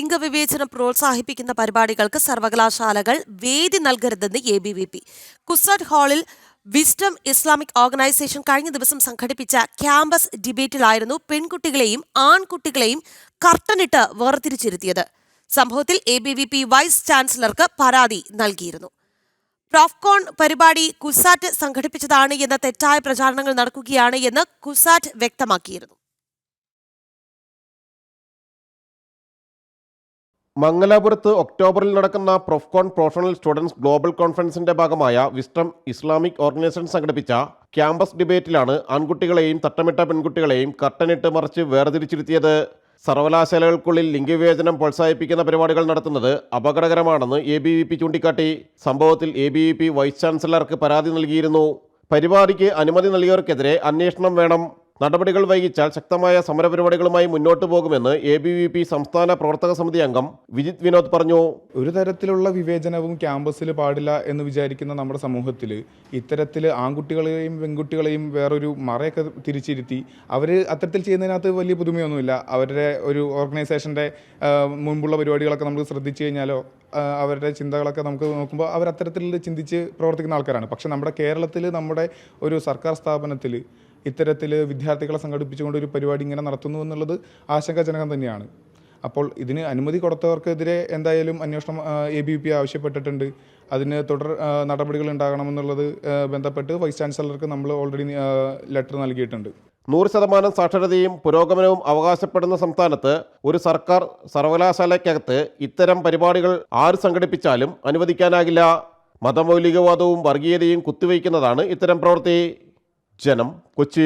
ലിംഗവിവേചനം പ്രോത്സാഹിപ്പിക്കുന്ന പരിപാടികൾക്ക് സർവകലാശാലകൾ വേദി നൽകരുതെന്ന് A B V P. CUSAT ഹാളിൽ വിസ്ഡം ഇസ്ലാമിക് ഓർഗനൈസേഷൻ കഴിഞ്ഞ ദിവസം സംഘടിപ്പിച്ച ക്യാമ്പസ് ഡിബേറ്റിലായിരുന്നു പെൺകുട്ടികളെയും ആൺകുട്ടികളെയും കർട്ടനിട്ട് വേർതിരിച്ചിരുത്തിയത്. സംഭവത്തിൽ A B V P vice ചാൻസലർക്ക് പരാതി നൽകിയിരുന്നു. പ്രോഫ്കോൺ പരിപാടി കുസാറ്റ് സംഘടിപ്പിച്ചതാണ് എന്ന തെറ്റായ പ്രചാരണങ്ങൾ നടക്കുകയാണ് എന്ന് കുസാറ്റ് വ്യക്തമാക്കിയിരുന്നു. മംഗലാപുരത്ത് ഒക്ടോബറിൽ നടക്കുന്ന പ്രൊഫ്കോൺ പ്രൊഫഷണൽ സ്റ്റുഡൻസ് ഗ്ലോബൽ കോൺഫറൻസിന്റെ ഭാഗമായ വിസ്റ്റം ഇസ്ലാമിക് ഓർഗനൈസേഷൻ സംഘടിപ്പിച്ച ക്യാമ്പസ് ഡിബേറ്റിലാണ് ആൺകുട്ടികളെയും തട്ടമിട്ട പെൺകുട്ടികളെയും കട്ടനിട്ട് മറിച്ച് വേർതിരിച്ചിരുത്തിയത്. സർവകലാശാലകൾക്കുള്ളിൽ ലിംഗവിവേചനം പ്രോത്സാഹിപ്പിക്കുന്ന പരിപാടികൾ നടത്തുന്നത് അപകടകരമാണെന്ന് എ ബി വി പി ചൂണ്ടിക്കാട്ടി. സംഭവത്തിൽ A B V P vice ചാൻസലർക്ക് പരാതി നൽകിയിരുന്നു. പരിപാടിക്ക് അനുമതി നൽകിയവർക്കെതിരെ അന്വേഷണം വേണം. നടപടികൾ വൈകിച്ചാൽ ശക്തമായ സമരപരിപാടികളുമായി മുന്നോട്ട് പോകുമെന്ന് എ ബി വി പി സംസ്ഥാന പ്രവർത്തക സമിതി അംഗം വിജിത് വിനോദ് പറഞ്ഞു. ഒരു തരത്തിലുള്ള വിവേചനവും ക്യാമ്പസിൽ പാടില്ല എന്ന് വിചാരിക്കുന്ന നമ്മുടെ സമൂഹത്തിൽ ഇത്തരത്തിൽ ആൺകുട്ടികളെയും പെൺകുട്ടികളെയും വേറൊരു മറയൊക്കെ തിരിച്ചിരുത്തി അവർ അത്തരത്തിൽ ചെയ്യുന്നതിനകത്ത് വലിയ പുതുമയൊന്നുമില്ല. അവരുടെ ഒരു ഓർഗനൈസേഷന്റെ മുൻപുള്ള പരിപാടികളൊക്കെ നമ്മൾ ശ്രദ്ധിച്ചു കഴിഞ്ഞാലോ അവരുടെ ചിന്തകളൊക്കെ നമുക്ക് നോക്കുമ്പോൾ അവർ അത്തരത്തിൽ ചിന്തിച്ച് പ്രവർത്തിക്കുന്ന ആൾക്കാരാണ്. പക്ഷെ നമ്മുടെ കേരളത്തിൽ നമ്മുടെ ഒരു സർക്കാർ സ്ഥാപനത്തിൽ ഇത്തരത്തിൽ വിദ്യാർത്ഥികളെ സംഘടിപ്പിച്ചുകൊണ്ട് ഒരു പരിപാടി ഇങ്ങനെ നടത്തുന്നു എന്നുള്ളത് ആശങ്കാജനകം തന്നെയാണ്. അപ്പോൾ ഇതിന് അനുമതി കൊടുത്തവർക്കെതിരെ എന്തായാലും അന്വേഷണം എ ബി പി ആവശ്യപ്പെട്ടിട്ടുണ്ട്. അതിന് തുടർ നടപടികൾ ഉണ്ടാകണമെന്നുള്ളത് ബന്ധപ്പെട്ട് വൈസ് ചാൻസലർക്ക് നമ്മൾ ഓൾറെഡി ലെറ്റർ നൽകിയിട്ടുണ്ട്. നൂറ് ശതമാനം സാക്ഷരതയും പുരോഗമനവും അവകാശപ്പെടുന്ന സംസ്ഥാനത്ത് ഒരു സർക്കാർ സർവകലാശാലയ്ക്കകത്ത് ഇത്തരം പരിപാടികൾ ആര് സംഘടിപ്പിച്ചാലും അനുവദിക്കാനാകില്ല. മതമൗലികവാദവും വർഗീയതയും കുത്തിവയ്ക്കുന്നതാണ് ഇത്തരം പ്രവൃത്തി. ജനം കൊച്ചി